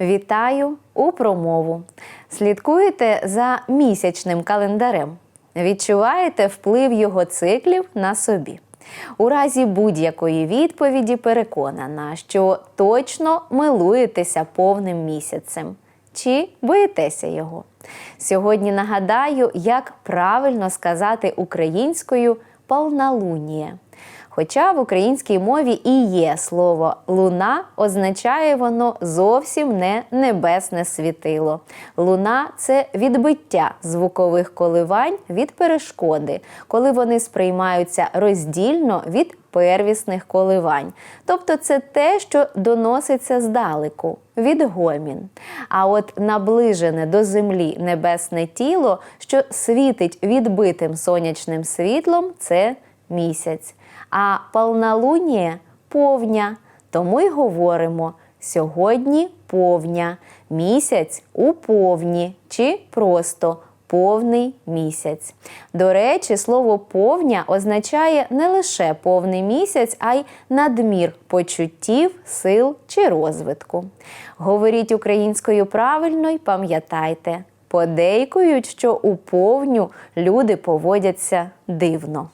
Вітаю у промову. Слідкуєте за місячним календарем. Відчуваєте вплив його циклів на собі. У разі будь-якої відповіді переконана, що точно милуєтеся повним місяцем чи боїтеся його. Сьогодні нагадаю, як правильно сказати українською «полнолуние». Хоча в українській мові і є слово луна, означає воно зовсім не небесне світило. Луна це відбиття звукових коливань від перешкоди, коли вони сприймаються роздільно від первісних коливань. Тобто це те, що доноситься здалеку, відгомін. А от наближене до землі небесне тіло, що світить відбитим сонячним світлом, це місяць. А полнолунія повня. Тому й говоримо: сьогодні повня, місяць у повні чи просто повний місяць. До речі, слово повня означає не лише повний місяць, а й надмір почуттів, сил чи розвитку. Говоріть українською правильно й пам'ятайте, подейкують, що у повню люди поводяться дивно.